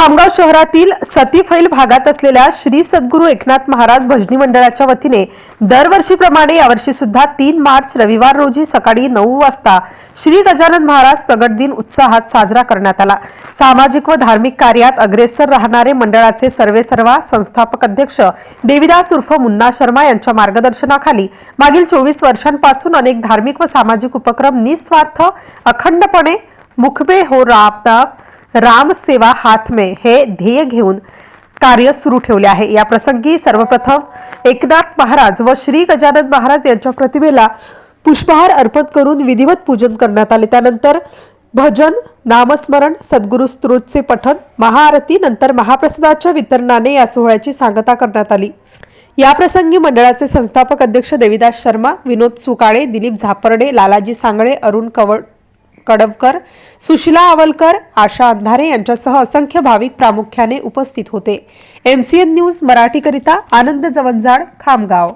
खामगाव शहरातील सतीफैल भागात असलेल्या श्री सद्गुरू एकनाथ महाराज भजनी मंडळाच्या वतीने दरवर्षीप्रमाणे यावर्षी सुद्धा तीन मार्च रविवार रोजी सकाळी नऊ वाजता श्री गजानन महाराज प्रगट दिन उत्साहात साजरा करण्यात आला. सामाजिक व धार्मिक कार्यात अग्रेसर राहणारे मंडळाचे सर्वेसर्वा संस्थापक अध्यक्ष देविदास उर्फ मुन्ना शर्मा यांच्या मार्गदर्शनाखाली मागील चोवीस वर्षांपासून अनेक धार्मिक व सामाजिक उपक्रम निस्वार्थ अखंडपणे मुखबे हो राबता राम सेवा में हे ध्येय घेऊन कार्य सुरू ठेवले आहे. या प्रसंगी सर्वप्रथम एकनाथ महाराज व श्री गजानन महाराज यांच्या प्रतिमेला पुष्पहार अर्पण करून विधिवत पूजन करण्यात आले. त्यानंतर भजन नामस्मरण सद्गुरु स्तोत्रचे पठन महाआरती नंतर महाप्रसादाच्या वितरणाने या सोहळ्याची सांगता करण्यात आली. या प्रसंगी मंडळाचे संस्थापक अध्यक्ष देविदास शर्मा विनोद सुकाळे दिलीप झापर्डे लालाजी सांगळे अरुण कवड कडबकर सुशिला आवलकर आशा अंधारे यांच्यासह असंख्य भाविक प्रामुख्याने उपस्थित होते. एमसीएन न्यूज मराठीकरिता आनंद जवंजाड खामगाव.